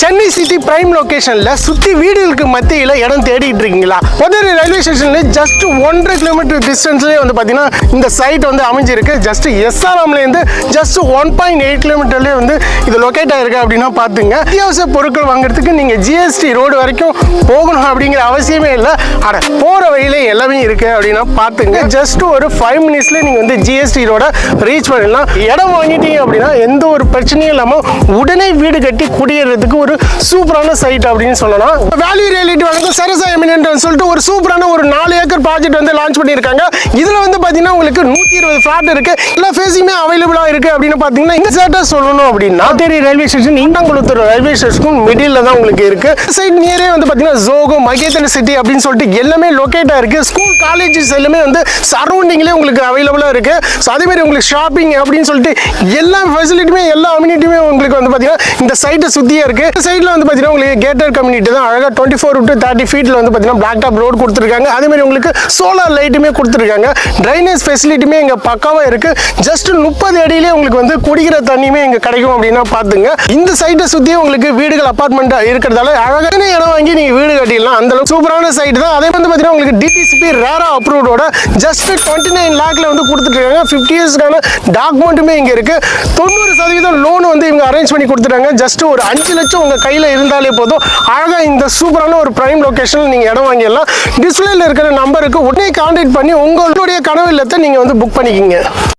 Chennai city prime லொகேஷன்ல சுத்தி வீடுகளுக்கு மத்தியில இடம் தேடிட்டு இருக்கீங்களா? மதுரை ரயில்வே ஸ்டேஷன்ல ஜஸ்ட் ஒன்றரை கிலோமீட்டர் டிஸ்டன்ஸ்லேயே வந்து பார்த்தீங்கன்னா இந்த சைட் வந்து அமைஞ்சிருக்கு. ஜஸ்ட் எஸ்ஆர்எம்லேருந்து ஜஸ்ட் ஒன் பாயிண்ட் எயிட் கிலோமீட்டர்லேயே வந்து இது லொக்கேட் ஆயிருக்கு அப்படின்னா பார்த்துங்க அத்தியாவசிய பொருட்கள் வாங்குறதுக்கு நீங்கள் ஜிஎஸ்டி ரோடு வரைக்கும் போகணும் அப்படிங்கிற அவசியமே இல்லை. அட போகிற வழியிலே எல்லாமே இருக்கு அப்படின்னா பார்த்துங்க ஜஸ்ட் ஒரு ஃபைவ் மினிட்ஸ்லேயே நீங்கள் வந்து ஜிஎஸ்டி ரோட ரீச் பண்ணிடலாம். இடம் வாங்கிட்டீங்க அப்படின்னா எந்த ஒரு பிரச்சனையும் இல்லாமல் உடனே வீடு கட்டி குடியேறதுக்கு ஒரு சூப்பரான சைட் அப்படின்னு சொல்லலாம். வேல்யூ ரியாலிட்டி வழங்கும் சரசா எமினன்ட் சொல்லிட்டு ஒரு சூப்பரான ஒரு நாலு ஏக்கர் ப்ராஜெக்ட் வந்து லான்ச் பண்ணியிருக்காங்க. இதில் வந்து பார்த்தீங்கன்னா உங்களுக்கு நூற்றி இருபது ஃப்ளாட் இருக்கு. எல்லா ஃபேஸுமே அவைலபிளாக இருக்கு அப்படின்னு பார்த்தீங்கன்னா இந்த சேட்டாக சொல்லணும் அப்படின்னா Theri railway station Indangulathur railway ஸ்டேஷனுக்கும் middle தான் உங்களுக்கு இருக்கு. சைட் நியரே வந்து பார்த்தீங்கன்னா ஜோகோ மகேதன சிட்டி அப்படின்னு சொல்லிட்டு எல்லாமே லொக்கேட்டாக இருக்கு. ஸ்கூல் காலேஜஸ் எல்லாமே வந்து சரௌண்டிங்லேயே உங்களுக்கு அவைலபிளாக இருக்கு. ஸோ அதே மாதிரி உங்களுக்கு ஷாப்பிங் அப்படின்னு சொல்லிட்டு எல்லா ஃபெசிலிட்டியுமே எல்லா அம்யூனிட்டியுமே உங்களுக்கு வந்து பார்த்தீங்கன்னா இந்த சைட்டை சுற்றியே இருக்கு. சைடில் வந்து பார்த்தீங்கன்னா உங்களுக்கு கேட்டர் கம்யூனிட்டி தான். அழகாக டுவெண்ட்டி ஃபோர் டு தேர்ட்டி ஃபீட்டில் வந்து பார்த்தீங்கன்னா பிளாக் டாப் ரோடு கொடுத்துருக்காங்க அதேமாதிரி உங்களுக்கு சோலார் லைட்டுமே கொடுத்துருக்காங்க. ட்ரைனேஜ் ஃபெசிலிட்டியுமே இங்கே பக்காவாக இருக்குது ஜஸ்ட் முப்பது அடியிலே உங்களுக்கு வந்து குடிக்கிற தண்ணியுமே இங்கே கிடைக்கும் அப்படின்னா பார்த்துங்க இந்த சைட்டை சுற்றியும் உங்களுக்கு வீடுகள் அப்பார்ட்மெண்ட்டாக இருக்கிறதால அழகான இடம் வாங்கி நீங்கள் வீடு அந்த அளவுக்கு சூப்பரான சைட் தான். அதே வந்து பார்த்தீங்கன்னா உங்களுக்கு டிடிசிபி ரேரா அப்ரூவோட ஜஸ்ட் டுவெண்ட்டி நைன் லேக்ல வந்து கொடுத்துட்ருக்காங்க ஃபிஃப்டி இயர்ஸ்க்கான டாக்குமெண்ட்டுமே இங்கே இருக்கு. தொண்ணூறு சதவீதம் லோன் வந்து இவங்க அரேஞ்ச் பண்ணி கொடுத்துட்டாங்க. ஜஸ்ட் ஒரு அஞ்சு லட்சம் உங்கள் கையில் இருந்தாலே போதும். அழகாக இந்த சூப்பரான ஒரு பிரைம் லொக்கேஷனில் நீங்கள் இடம் வாங்கிடலாம். டிஸ்பிளேல இருக்கிற நம்பருக்கு உடனே கான்டாக்ட் பண்ணி உங்களுடைய கனவு இல்லத்தை நீங்கள் வந்து புக் பண்ணிக்கிங்க.